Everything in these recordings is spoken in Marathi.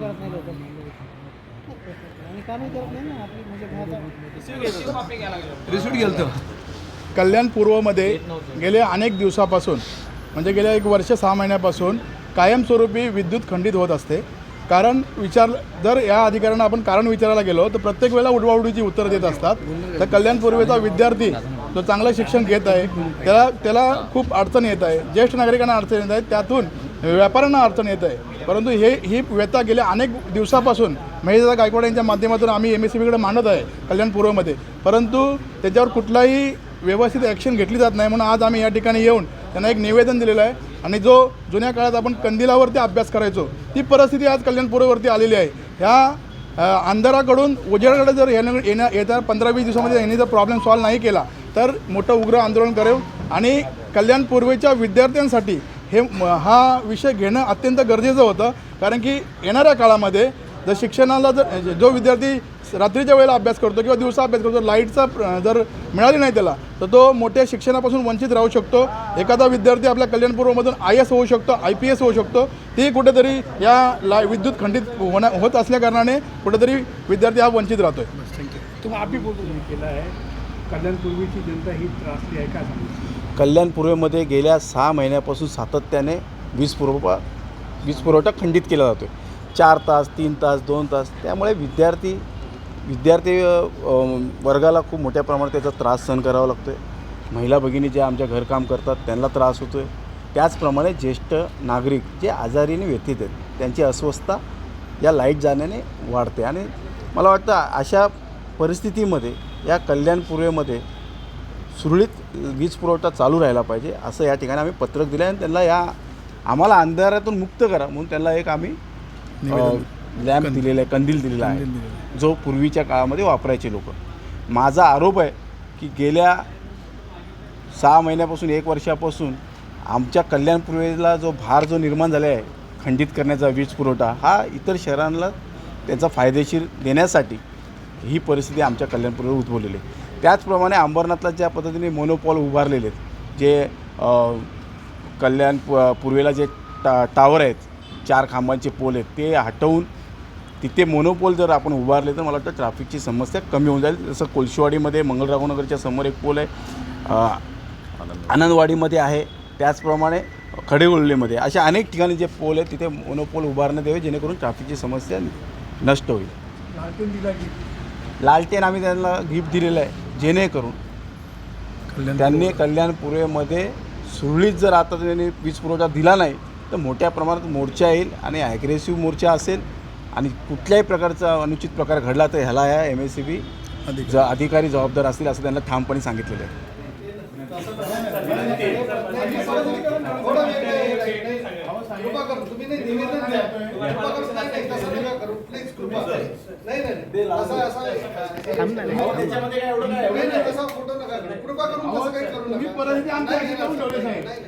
करत नाही लोक. आणि कामही करत नाही ना आपली म्हणजे रिसूट गेलतो. कल्याण पूर्वमध्ये गेल्या अनेक दिवसापासून म्हणजे गेल्या एक वर्ष सहा महिन्यापासून कायमस्वरूपी विद्युत खंडित होत असते. कारण विचार जर या अधिकाऱ्यांना आपण कारण विचारायला गेलो तर प्रत्येक वेळेला उडवाउडीची उत्तरं देत असतात. तर कल्याण पूर्वेचा विद्यार्थी जो चांगलं शिक्षण घेत आहे त्याला त्याला खूप अडचण येत आहे. ज्येष्ठ नागरिकांना अडचण येत आहे त्यातून व्यापाऱ्यांना अडचण येत आहे. परंतु हे ही व्यथा गेल्या अनेक दिवसापासून महेशदा गायकवाड यांच्या माध्यमातून आम्ही एम एस सी बीकडे मांडत आहे कल्याण पूर्वमध्ये. परंतु त्याच्यावर कुठलाही व्यवस्थित ॲक्शन घेतली जात नाही म्हणून आज आम्ही या ठिकाणी येऊन त्यांना एक निवेदन दिलेलं आहे. आणि जो जुन्या काळात आपण कंदिलावरती अभ्यास करायचो ती परिस्थिती आज कल्याणपूर्ववरती आलेली आहे. ह्या अंधाराकडून उजेडाकडे जर येणं येण्या येत्या पंधरा वीस दिवसामध्ये यांनी जर प्रॉब्लेम सॉल्व्ह नाही केला तर मोठं उग्र आंदोलन करेल. आणि कल्याण पूर्वेच्या विद्यार्थ्यांसाठी हे हा विषय घेणं अत्यंत गरजेचं होतं. कारण की येणाऱ्या काळामध्ये जर शिक्षणाला जर जो विद्यार्थी रात्रीच्या वेळेला अभ्यास करतो किंवा दिवसा अभ्यास करतो लाईटचा प्र- जर मिळाली नाही त्याला तर तो मोठ्या शिक्षणापासून वंचित राहू शकतो. एखादा विद्यार्थी आपल्या कल्याणपूर्वमधून आय एस होऊ शकतो आय पी एस होऊ शकतो. ती कुठेतरी या ला विद्युत खंडित होण्या होत असल्याकारणाने कुठेतरी विद्यार्थी हा वंचित राहतोय. तुम्ही आप बोलतो केलं आहे. कल्याणपूर्वीची जनता ही त्रासली आहे का सांगू? कल्याणपूर्वेमध्ये गेल्या सहा महिन्यापासून सातत्याने वीज पुरवठा वीज पुरवठा खंडित केला जातो आहे चार तास तीन तास दोन तास त्यामुळे विद्यार्थी विद्यार्थी वर्गाला खूप मोठ्या प्रमाणात त्याचा त्रास सहन करावा लागतो आहे महिला भगिनी ज्या आमच्या घरकाम करतात त्यांना त्रास होतो आहे त्याचप्रमाणे ज्येष्ठ नागरिक जे आजारीने व्यथित आहेत त्यांची अस्वस्थता या लाइट जाण्याने वाढते. आणि मला वाटतं अशा परिस्थितीमध्ये या कल्याण पूर्वेमध्ये सुरळीत वीज पुरवठा चालू राहिला पाहिजे असं या ठिकाणी आम्ही पत्रक दिलं आहे आणि त्यांना या आम्हाला अंधारातून मुक्त करा म्हणून त्यांना एक आम्ही लॅम्प दिलेला आहे कंदील दिलेला आहे जो पूर्वीच्या काळामध्ये वापरायचे लोक. माझा आरोप आहे की गेल्या सहा महिन्यापासून एक वर्षापासून आमच्या कल्याण पूर्वेला जो भार जो निर्माण झाला आहे खंडित करण्याचा वीज पुरवठा हा इतर शहरांना त्याचा फायदेशीर देण्यासाठी ही परिस्थिती आमच्या कल्याण उद्भवलेली आहे. त्याचप्रमाणे अंबरनाथला ज्या पद्धतीने मोनोपॉल उभारलेले आहेत जे कल्याण प- पूर्वेला जे टा टावर आहेत चार खांबांचे पोल आहेत ते हटवून तिथे मोनोपोल जर आपण उभारले तर मला वाटतं ट्रॅफिकची समस्या कमी होऊन जाईल. जसं कोळशीवाडीमध्ये मंगळराघवनगरच्या समोर एक पोल आहे आनंदवाडीमध्ये आहे. त्याचप्रमाणे खडेगोल्लेमध्ये अशा अनेक ठिकाणी जे पोल आहेत तिथे मोनोपोल उभारण्यात यावे जेणेकरून ट्रॅफिकची समस्या नष्ट होईल. लालटेन आम्ही त्यांना गिफ्ट दिलेलं आहे जेणेकरून त्यांनी कल्याण पूर्वेमध्ये सुरळीत जर आता त्यांनी वीज पुरवठा दिला नाही तर मोठ्या प्रमाणात मोर्चा येईल आणि ॲग्रेसिव्ह मोर्चा असेल आणि कुठल्याही प्रकारचा अनुचित प्रकार घडला तर ह्याला या एम एस सी बी ज अधिकारी जबाबदार असतील असं त्यांना ठामपणे सांगितलेलं आहे. कृपा करून तुम्ही नाही निवेदन द्या. कृपा करून नाही नाही तसं नका करू. प्लीज कृपा नाही नाही असं असं त्याच्यामध्ये काय एवढं काय? नाही तसा फोटो नका करू कृपा करून तसं काही करू नका. परिस्थिती आमच्या ठेवली साहेब.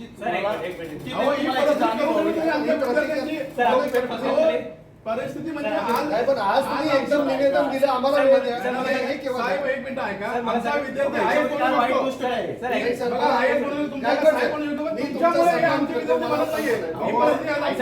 सर एक वर्षापासून परिस्थिती म्हणजे आज नाही, पण आज तुम्ही एकदम निवेदन दिलं आम्हाला वेळ द्या. हे केव्हा साहेब द्या? एक मिनिट ऐका आमचा विद्यार्थी आहे बोलू शकतो. नाही, सर, बघा, आहे बोलून तुमच्या गायकवाड साहेब बोलू शकतो, पण मी तुमच्यामुळे तुमचा हे आमचे सन्मान विद्यार्थी म्हणत नाहीये. करतो. ही परिस्थिती आज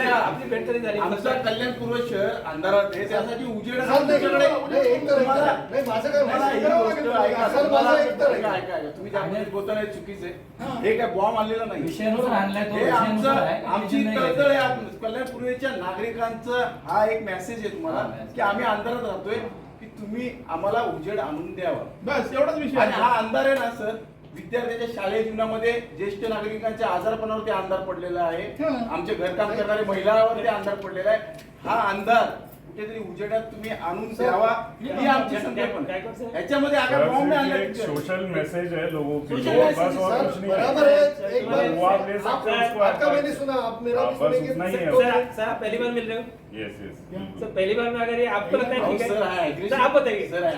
आहे. आमचा कल्याण पूर्व शहर अंधारात आहे त्यासाठी उजेड सर, नाही, तुमच्याकडे नाही, एक तर- एक तर. नाही, माझं काय मला माझं ही काय गोष्ट ऐका. सर, माझं एक तर ऐका, आहे. ऐका, ऐका. तुम्ही ज्या चुकीचं आहे हे काय बॉम्ब आणलेला नाही विषयानुसार आणलाय तो, हे विषयानुसार आमचं आहे. आमची तळतळ आहे कल्याण पूर्वेच्या नागरिकांचा हा एक मेसेज आहे तुम्हाला की आम्ही अंधारात राहतोय की तुम्ही आम्हाला उजेड आणून द्यावा बस एवढाच विषय आणि आहे. हा अंधार आहे ना सर विद्यार्थ्याच्या शालेय जीवनामध्ये ज्येष्ठ नागरिकांच्या आजारपणावरती अंधार पडलेला आहे हं. आमचे घरकाम करणारे महिलांवरती अंधार पडलेला आहे हा अंधार कुठेतरी उजेडात तुम्ही आणून द्यावा ही आमची संकल्पना आहे. बॉम्ब नाही आणला एक तुमच्या. सोशल मैसेज है लोगों के Social लिए message, बस और सर, कुछ नहीं बराबर है एक वो बार आप ले सकते हो उसको आपका मैंने सुना आप मेरा भी बस सुनेंगे उतना ही है सर, सर आप पहली बार मिल रहे हो यस यस सर पहली बार में अगर ये आपको लगता है ठीक सर, हाँ, है सर आप बताइए सर, हाँ,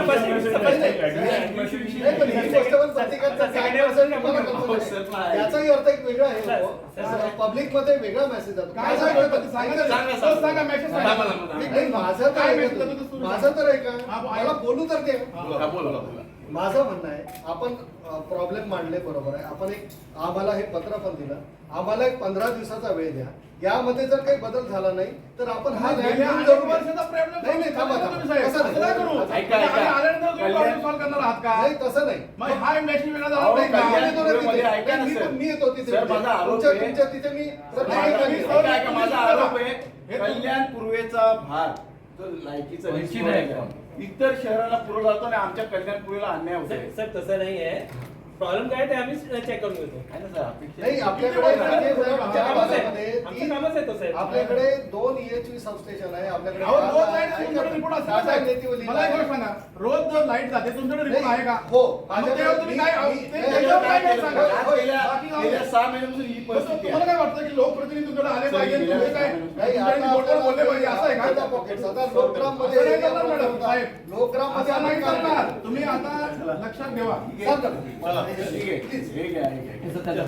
बस- बस- नहीं, agreement नाही, message पण ही गोष्ट पण प्रत्येकाचं काय असेल तुम्हाला कल्पना हो, सर. नाही. याचाही अर्थ एक वेगळा आहे सर, हो. Sir, sir, sir. पब्लिकमध्ये वेगळा मेसेज जातो काय सांगा? सांगा सांगा. नाही, माझं तर काय? माझं तर ऐका हा, बोला. मला बोलू तर द्या हा, बोला, बोला. माझं म्हणणं आहे आपण प्रॉब्लेम मांडले बरोबर आहे. आपण एक आम्हाला हे पत्र पण दिलं. आम्हाला एक पंधरा दिवसाचा वेळ द्या. यामध्ये जर काही बदल झाला नाही तर आपण हा नाही का? तसं नाही. का? मी सर. पण- मी येतो तिथे. तुमच्या आहे- मी माझा- आरोप आहे. कल्याण पूर्वेचा भाग. लायकीचा. इतर शहराला पुरवला जातो आणि आमच्या कल्याण पूर्वेला अन्याय होतो. सर तसं नाही आहे प्रॉब्लेम काय आहे ते आम्ही चेक करून घेतो. आहे ना सर अपेक्षा नाही आपल्याकडे दोन EHV सबस्टेशन आहे. आपल्याकडे रोज जर लाइट जाते तुमच्याकडे रिपोर्ट आहे का? हो. सहा महिन्यापासून परिस्थिती तुम्हाला आहे. काय वाटतं की लोकप्रतिनिधी तुमच्याकडे आले सर, पाहिजे? गेल्या तुम्ही काय वेळेस नाही, तुमच्याकडे आता बोलले बोलले पाहिजे असं आहे आपल्याला का pockets. आता लोकग्राममध्ये असं नाही area करणार program मॅडम होता. साहेब. लोकग्राममध्ये असं नाही आपण काय करणार. केलं? तुम्ही आता लक्षात ठेवा. सर, चला, ठीक आहे. Please. हे घ्या, हे घ्या.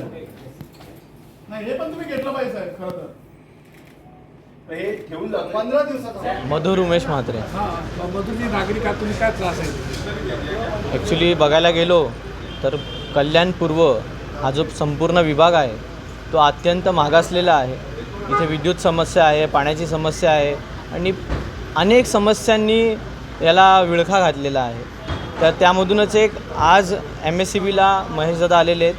नाही हे पण तुम्ही घेतलं पाहिजे साहेब खरं तर. तर हे ठेवून जातो पंधरा दिवसाचा. मधुर उमेश म्हात्रे. हां. मधुरजी नागरिक आहात तुम्ही काय त्रास आहे? ॲक्च्युली बघायला गेलो तर कल्याण पूर्व हा जो संपूर्ण विभाग आहे तो अत्यंत मागासलेला आहे. इथे विद्युत समस्या आहे पाण्याची समस्या आहे आणि अनेक समस्यांनी याला विळखा घातलेला आहे. तर त्यामधूनच एक आज एम एस सी बीला महेशदादा आलेले आहेत.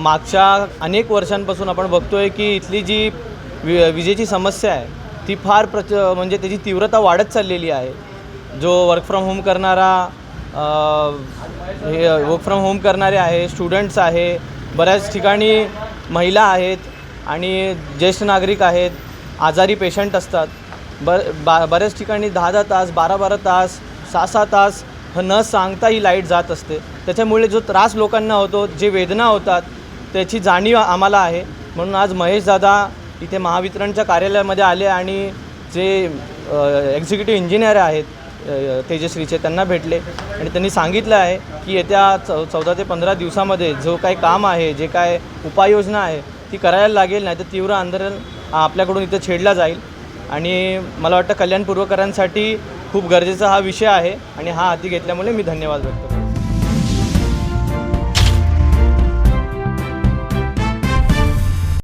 मागच्या अनेक वर्षांपासून आपण बघतो आहे की इथली जी वि विजेची समस्या आहे ती फार प्रच म्हणजे त्याची तीव्रता वाढत चाललेली आहे. जो वर्क फ्रॉम होम करणारा हे वर्क फ्रॉम होम करणारे आहे स्टुडंट्स आहे बऱ्याच ठिकाणी महिला आहेत आणि ज्येष्ठ नागरिक आहेत आजारी पेशंट असतात. ब बा बऱ्याच ठिकाणी दहा दहा तास बारा बारा तास सहा सहा तास ह न सांगता ही लाइट जात असते. त्याच्यामुळे जो त्रास लोकांना होतो जे वेदना होतात त्याची जाणीव आम्हाला आहे. म्हणून आज महेश दादा इथे महावितरणच्या कार्यालयामध्ये आले आणि जे एक्झिक्युटिव्ह इंजिनियर आहेत तेजश्रीचे त्यांना भेटले. आणि त्यांनी सांगितलं आहे की येत्या चौ चौदा ते पंधरा दिवसामध्ये जो काही काम आहे जे काय उपाययोजना आहे ती करायला लागेल नाही तर तीव्र आंदोलन आपल्याकडून इथं छेडला जाईल. आणि मला वाटतं कल्याण पूर्वकरांसाठी खूप गरजेचा हा विषय आहे. आणि हा हाती घेतल्यामुळे मी धन्यवाद व्यक्त